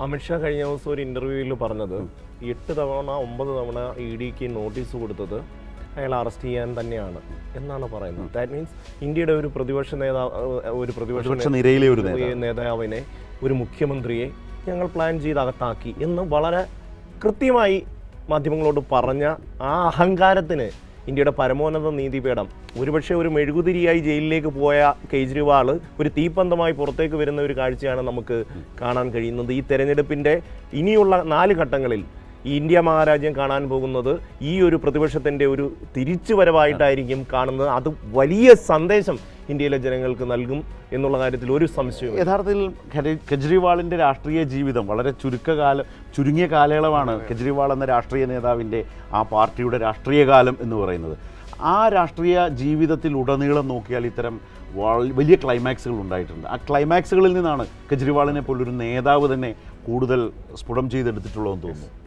അമിത്ഷാ കഴിഞ്ഞ ദിവസം ഒരു ഇന്റർവ്യൂവിൽ പറഞ്ഞത് എട്ട് തവണ ഒമ്പത് തവണ ഇ ഡിക്ക് നോട്ടീസ് കൊടുത്തത് അയാൾ അറസ്റ്റ് ചെയ്യാൻ തന്നെയാണ് എന്നാണ് പറയുന്നത്. ദാറ്റ് മീൻസ് ഇന്ത്യയുടെ ഒരു പ്രതിപക്ഷ നേതാവ് ഒരു പ്രതിപക്ഷ നിരയിലെ ഒരു നേതാവിനെ ഒരു മുഖ്യമന്ത്രിയെ ഞങ്ങൾ പ്ലാൻ ചെയ്ത് അകത്താക്കി എന്ന് വളരെ കൃത്യമായി മാധ്യമങ്ങളോട് പറഞ്ഞ ആ അഹങ്കാരത്തിന് ഇന്ത്യയുടെ പരമോന്നത നീതിപീഠം. ഒരുപക്ഷെ ഒരു മെഴുകുതിരിയായി ജയിലിലേക്ക് പോയ കേജ്രിവാൾ ഒരു തീപ്പന്തമായി പുറത്തേക്ക് വരുന്ന ഒരു കാഴ്ചയാണ് നമുക്ക് കാണാൻ കഴിയുന്നത്. ഈ തെരഞ്ഞെടുപ്പിന്റെ ഇനിയുള്ള നാല് ഘട്ടങ്ങളിൽ ഈ ഇന്ത്യ മഹാരാജ്യം കാണാൻ പോകുന്നത് ഈ ഒരു പ്രതിപക്ഷത്തിന്റെ ഒരു തിരിച്ചു വരവായിട്ടായിരിക്കും കാണുന്നത്. അത് വലിയ സന്ദേശം ഇന്ത്യയിലെ ജനങ്ങൾക്ക് നൽകും എന്നുള്ള കാര്യത്തിൽ ഒരു സംശയവും യഥാർത്ഥത്തിൽ കെജ്രിവാളിന്റെ രാഷ്ട്രീയ ജീവിതം വളരെ ചുരുക്കകാല ചുരുങ്ങിയ കാലയളവാണ് കെജ്രിവാൾ എന്ന രാഷ്ട്രീയ നേതാവിന്റെ ആ പാർട്ടിയുടെ രാഷ്ട്രീയ കാലം എന്ന് പറയുന്നത്. ആ രാഷ്ട്രീയ ജീവിതത്തിൽ ഉടനീളം നോക്കിയാൽ ഇത്തരം വലിയ ക്ലൈമാക്സുകൾ ഉണ്ടായിട്ടുണ്ട്. ആ ക്ലൈമാക്സുകളിൽ നിന്നാണ് കെജ്രിവാളിനെ പോലൊരു നേതാവ് തന്നെ കൂടുതൽ സ്ഫുടം ചെയ്തെടുത്തിട്ടുള്ളതെന്ന് തോന്നുന്നു.